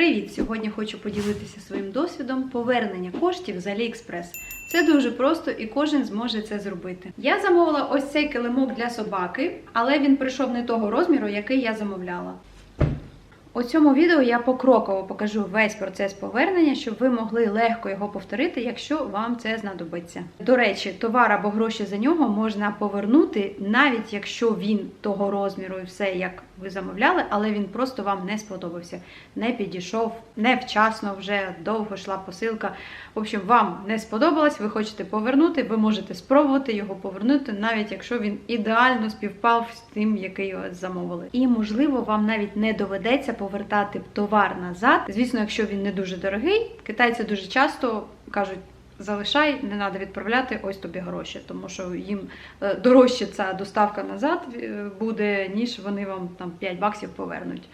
Привіт! Сьогодні хочу поділитися своїм досвідом повернення коштів з AliExpress. Це дуже просто і кожен зможе це зробити. Я замовила ось цей килимок для собаки, але він прийшов не того розміру, який я замовляла. У цьому відео я покроково покажу весь процес повернення, щоб ви могли легко його повторити, якщо вам це знадобиться. До речі, товар або гроші за нього можна повернути, навіть якщо він того розміру і все, як ви замовляли, але він просто вам не сподобався, не підійшов, невчасно вже довго йшла посилка. В общем, вам не сподобалось, ви хочете повернути, ви можете спробувати його повернути, навіть якщо він ідеально співпав з тим, який ви замовили. І можливо, вам навіть не доведеться повертати товар назад. Звісно, якщо він не дуже дорогий, китайці дуже часто кажуть. Залишай, не треба відправляти ось тобі гроші, тому що їм е, дорожче ця доставка назад е, буде, ніж вони вам там 5 баксів повернуть.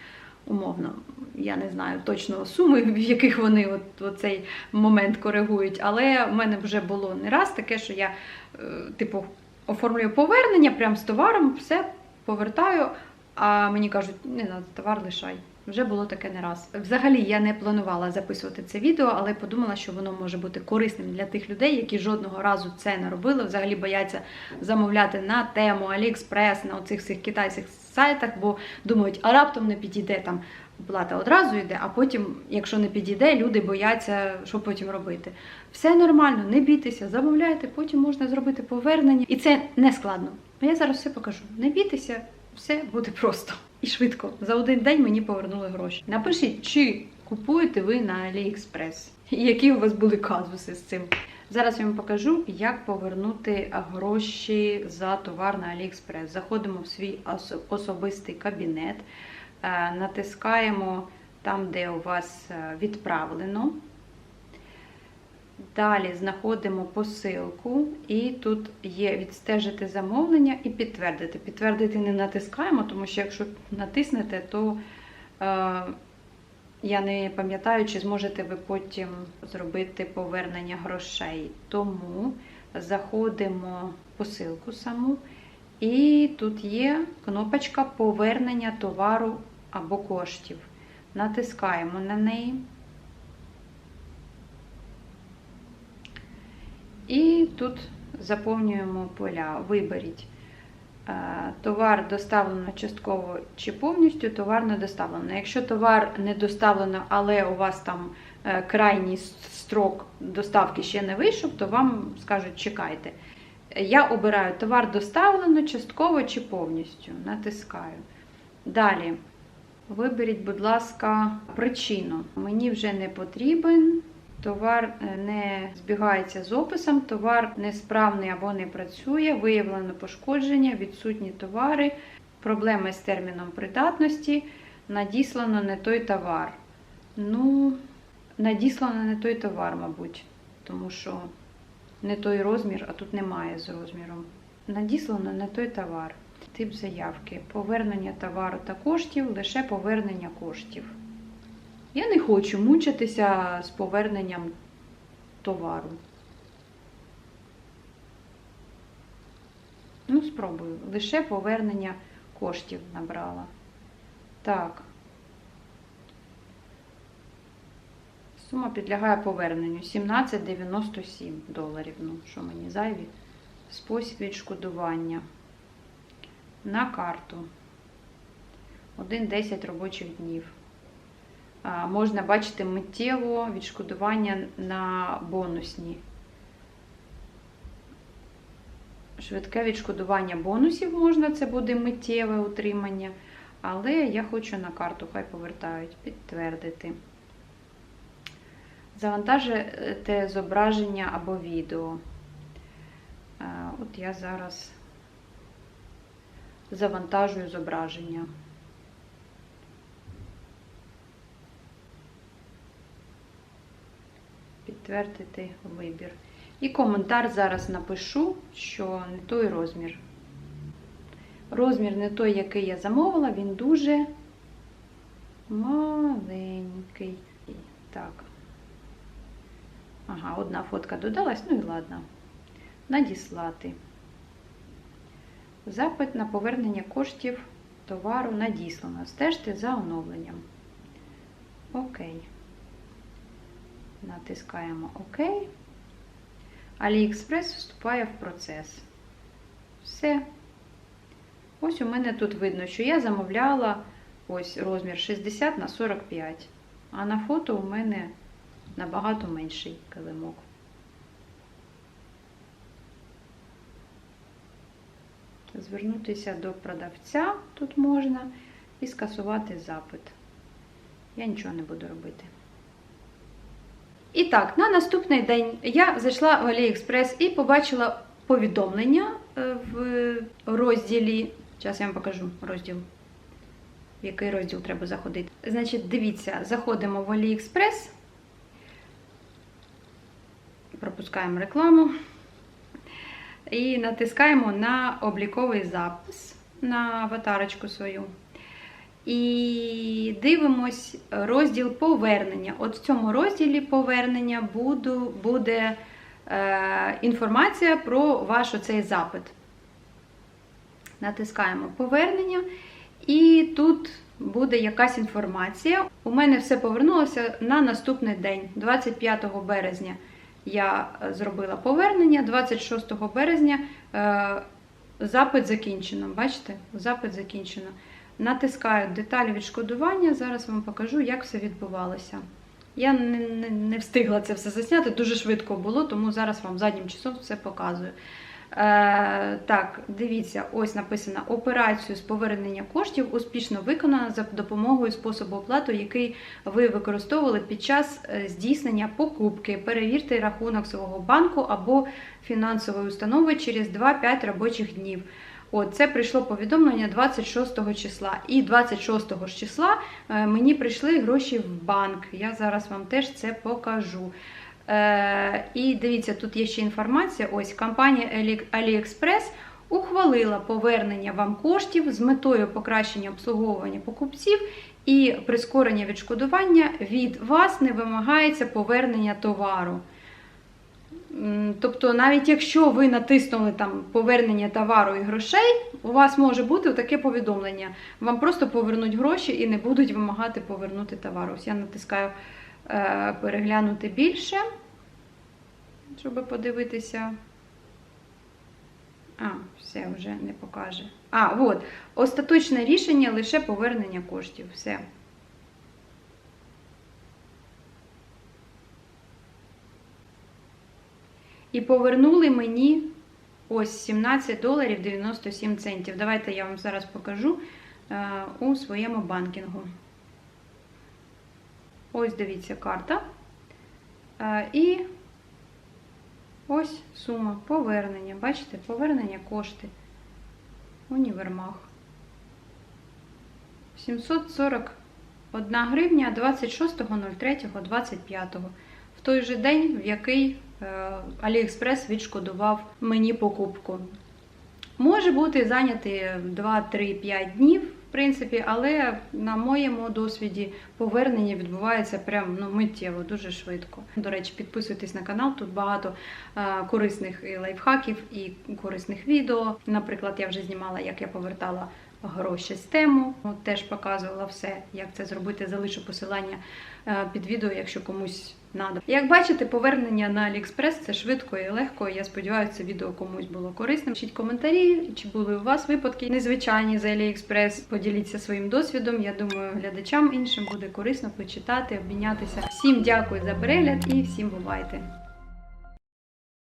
Умовно, я не знаю точно суми, в яких вони от, цей момент коригують. Але в мене вже було не раз таке, що я е, типу оформлюю повернення прямо з товаром, все повертаю, а мені кажуть, не треба, товар лишай. Вже було таке не раз. Взагалі я не планувала записувати це відео, але подумала, що воно може бути корисним для тих людей, які жодного разу це не робили. Взагалі бояться замовляти на тему AliExpress, на оцих всіх китайських сайтах, бо думають, а раптом не підійде там. Оплата одразу йде, а потім, якщо не підійде, люди бояться, що потім робити. Все нормально, не бійтеся, замовляйте, потім можна зробити повернення. І це не складно. Я зараз все покажу. Не бійтеся, все буде просто і швидко. За один день мені повернули гроші. Напишіть, чи купуєте ви на AliExpress, і які у вас були казуси з цим. Зараз я вам покажу, як повернути гроші за товар на AliExpress. Заходимо в свій особистий кабінет, е, натискаємо там, де у вас е, відправлено. Далі знаходимо посилку, і тут є відстежити замовлення і підтвердити. Підтвердити не натискаємо, тому що якщо натиснете, то е, я не пам'ятаю, чи зможете ви потім зробити повернення грошей. Тому заходимо в посилку саму, і тут є кнопочка повернення товару або коштів. Натискаємо на неї. І тут заповнюємо поля. Виберіть е, товар доставлено частково чи повністю, товар не доставлено. Якщо товар не доставлено, але у вас там е, крайній строк доставки ще не вийшов, то вам скажуть чекайте. Я обираю товар доставлено частково чи повністю. Натискаю. Далі. Виберіть, будь ласка, причину. Мені вже не потрібен. Товар е, не збігається з описом, товар несправний або не працює, виявлено пошкодження, відсутні товари, проблеми з терміном придатності, надіслано не той товар. Ну, надіслано не той товар, мабуть, тому що не той розмір, а тут немає з розміром. Надіслано не той товар. Тип заявки. Повернення товару та коштів, лише повернення коштів. Я не хочу мучитися з поверненням товару. Ну, спробую. Лише повернення коштів набрала. Так. Сума підлягає поверненню 17,97 доларів. Ну, що мені зайві? Спосіб відшкодування. На карту. 1-10 робочих днів. Можна бачити миттєво відшкодування на бонусні. Швидке відшкодування бонусів можна, це буде миттєве утримання. Але я хочу на карту, хай повертають, підтвердити. Завантажити зображення або відео. От я зараз завантажую зображення. Підтвердити вибір. І коментар зараз напишу, що не той розмір. Розмір не той, який я замовила, він дуже маленький. Так. Ага, одна фотка додалась, ну і ладно. Надіслати. Запит на повернення коштів товару надіслано. Стежте за оновленням. ОК. Натискаємо ОК. AliExpress вступає в процес. Все. Ось у мене тут видно, що я замовляла ось розмір 60 на 45. А на фото у мене набагато менший килимок. Звернутися до продавця тут можна і скасувати запит. Я нічого не буду робити. І так, на наступний день я зайшла в AliExpress і побачила повідомлення е, в розділі. Зараз я вам покажу розділ. В який розділ треба заходити. Значить, дивіться, заходимо в AliExpress, пропускаємо рекламу і натискаємо на обліковий запис на аватарочку свою. І дивимось розділ повернення. От в цьому розділі повернення буду, буде е, інформація про ваш оцей запит. Натискаємо повернення, і тут буде якась інформація. У мене все повернулося на наступний день, 25 березня. Я зробила повернення, 26 березня е, запит закінчено. Бачите? Запит закінчено. Натискаю деталі відшкодування. Зараз вам покажу, як все відбувалося. Я не, не, не встигла це все засняти, дуже швидко було, тому зараз вам заднім часом все показую. Е, так, дивіться, ось написано: операцію з повернення коштів успішно виконано за допомогою способу оплати, який ви використовували під час е, здійснення покупки. Перевірте рахунок свого банку або фінансової установи через 2-5 робочих днів. От, це прийшло повідомлення 26 числа. І 26 числа е, мені прийшли гроші в банк. Я зараз вам теж це покажу. Е, і дивіться, тут є ще інформація. Ось компанія AliExpress ухвалила повернення вам коштів з метою покращення обслуговування покупців і прискорення відшкодування. Від вас не вимагається повернення товару. Тобто, навіть якщо ви натиснули там повернення товару і грошей, у вас може бути таке повідомлення. Вам просто повернуть гроші і не будуть вимагати повернути товар. Ось я натискаю е, переглянути більше, щоб подивитися. А, все вже не покаже. А, от. Остаточне рішення лише повернення коштів. Все. І повернули мені ось 17 доларів 97 центів. Давайте я вам зараз покажу е, у своєму банкінгу. Ось дивіться карта. Е, і ось сума повернення. Бачите, повернення кошти. Універмаг. 741 гривня 26.03.25. В той же день, в який AliExpress відшкодував мені покупку. Може бути зайнятий 2-3-5 днів, в принципі, але на моєму досвіді повернення відбувається прям ну, миттєво, дуже швидко. До речі, підписуйтесь на канал, тут багато е, корисних і лайфхаків і корисних відео. Наприклад, я вже знімала, як я повертала гроші з тему. Теж показувала все, як це зробити. Залишу посилання е, під відео, якщо комусь надо. Як бачите, повернення на AliExpress це швидко і легко. Я сподіваюся, це відео комусь було корисним. Пишіть коментарі, чи були у вас випадки незвичайні з AliExpress. Поділіться своїм досвідом. Я думаю, глядачам іншим буде корисно почитати, обмінятися. Всім дякую за перегляд і всім бувайте!